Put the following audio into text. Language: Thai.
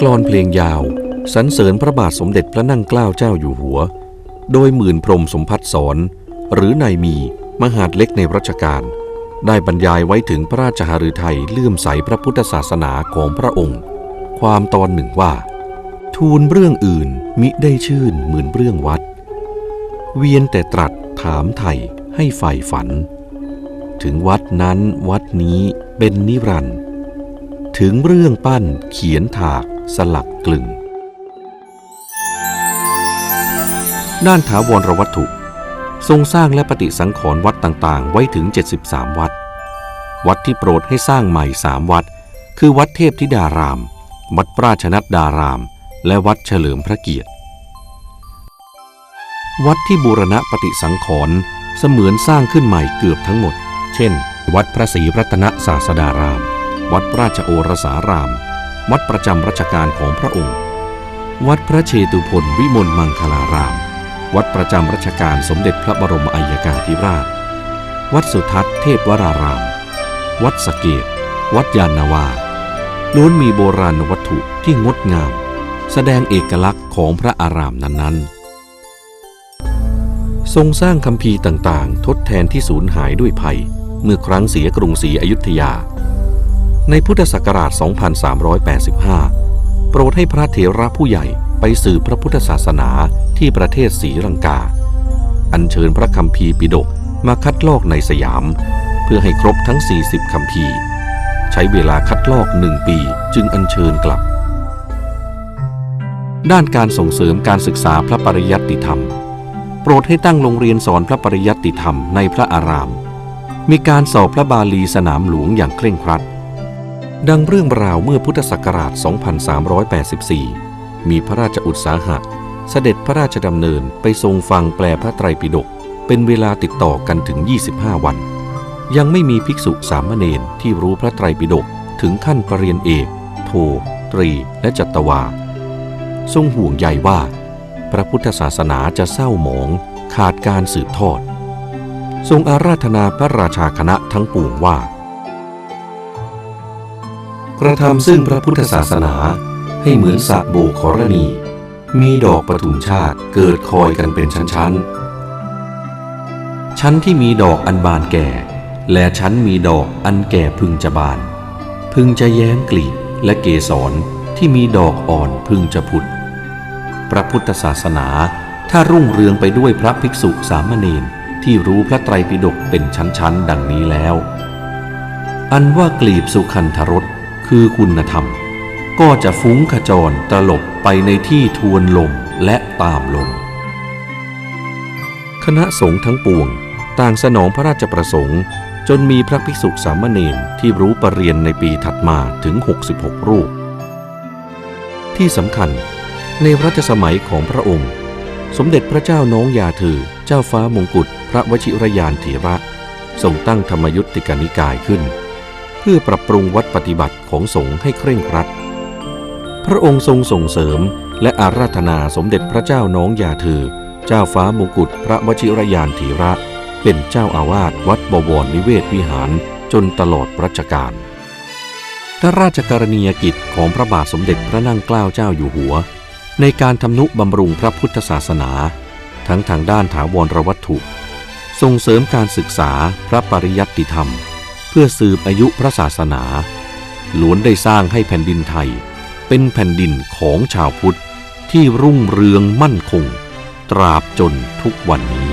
กลอนเพลงยาวสรรเสริญพระบาทสมเด็จพระนั่งเกล้าเจ้าอยู่หัว โดยหมื่นพรมสมพัฒสอน หรือนายมีมหาดเล็กในรัชกาลได้บรรยายไว้ถึงพระราชหฤทัยเลื่อมใสพระพุทธศาสนาของพระองค์ ความตอนหนึ่งว่า ทูลเรื่องอื่นมิได้ชื่นเหมือนเรื่องวัด เวียนแต่ตรัสถามไถ่ให้ใฝ่ฝัน ถึงวัดนั้นวัดนี้เป็นนิรันดร์ถึงเรื่องปั้นเขียนถาก สลักกลึง ด้านถาวรวัตถุ ทรงสร้างและปฏิสังขรณ์วัดต่างๆ ไว้ถึง 73 วัด วัดที่โปรดให้สร้างใหม่สามวัด คือวัดเทพธิดาราม วัดราชนัดดาราม และวัดเฉลิมพระเกียรติ วัดที่บูรณะปฏิสังขรณ์เสมือนสร้างขึ้นใหม่เกือบทั้งหมด เช่น วัดพระศรีรัตนศาสดาราม วัดราชโอรสาราม วัดประจำรัชกาลของพระองค์ วัดพระเชตุพนวิมลมังคลาราม วัดประจำรัชกาลสมเด็จพระบรมอัยการธิราช วัดสุทัศน์เทพวราราม วัดสเกต วัดยานนาวาล้วนมีโบราณวัตถุที่งดงาม แสดงเอกลักษณ์ของพระอารามนั้นๆ ทรงสร้างคำพีร์ต่างๆ ทดแทนที่สูญหายด้วยภัย เมื่อครั้งเสียกรุงศรีอยุธยา ในพุทธศักราช 2385 โปรดให้พระเถระผู้ใหญ่ไปสืบพระพุทธศาสนาที่ประเทศศรีลังกา อัญเชิญพระคำพีร์ปิฎกมาคัดลอกในสยาม เพื่อให้ครบทั้ง 40คำพีร์ใช้เวลาคัดลอกหนึ่งปีจึงอัญเชิญกลับ ด้านการส่งเสริมการศึกษาพระปริยัติธรรม โปรดให้ตั้งโรงเรียนสอนพระปริยัติธรรมในพระอาราม มีการสอบพระบาลีสนามหลวงอย่างเคร่งครัด ดังเรื่องราวเมื่อพุทธศักราช 2384 มีพระราชอุตสาหะ เสด็จพระราชดำเนินไปทรงฟังแปลพระไตรปิฎกเป็นเวลาติดต่อกันถึง 25 วัน ยังไม่มีภิกษุสามเณรที่รู้พระไตรปิฎกถึงขั้นปรริญญาเอก โท ตรี และจัตวา ทรงห่วงใยว่า พระพุทธศาสนาจะเศร้าหมองขาดการสืบทอด ทรงอาราธนาพระราชาคณะทั้งปวงว่า กระทำซึ่งพระพุทธศาสนาให้เหมือนสระโบกขรณี มีดอกประทุมชาติเกิดคอยกันเป็นชั้นๆ ชั้นที่มีดอกอันบานแก่ และชั้นมีดอกอันแก่พึงจะบาน พึงจะแย้มกลีบและเกสรที่มีดอกอ่อนพึงจะผุด พระพุทธศาสนาถ้ารุ่งเรืองไปด้วยพระภิกษุสามเณรที่รู้พระไตรปิฎกเป็นชั้นๆ ดังนี้แล้ว อันว่ากลีบสุขันธรส คือคุณธรรม ก็จะฟุ้งขจรตลบไปในที่ทวนลมและตามลม คณะสงฆ์ทั้งปวง ต่างสนองพระราชประสงค์ จนมีพระภิกษุสามเณรที่รู้ประเรียนในปีถัดมาถึง 66 รูป ที่สำคัญในรัชสมัยของพระองค์ สมเด็จพระเจ้าน้องยาเธอเจ้าฟ้ามงกุฎพระวชิรยานเถระทรงตั้งธรรมยุติกานิกายขึ้น พื่อปรับปรุงวัดปฏิบัติของสงฆ์ให้เคร่งครัด พระองค์ทรงส่งเสริมและอาราธนาสมเด็จพระเจ้าน้องยาเธอ เจ้าฟ้ามงกุฎพระวชิรยานเถระ เป็นเจ้าอาวาสวัดบวรนิเวศวิหารจนตลอดรัชกาลพระราชกรณียกิจของพระบาทสมเด็จพระนั่งเกล้าเจ้าอยู่หัว ในการทำนุบำรุงพระพุทธศาสนา ทั้งทางด้านถาวรวัตถุ ส่งเสริมการศึกษาพระปริยัติธรรม เพื่อสืบอายุพระศาสนาล้วนได้สร้างให้แผ่นดินไทย เป็นแผ่นดินของชาวพุทธที่รุ่งเรืองมั่นคง ตราบจนทุกวันนี้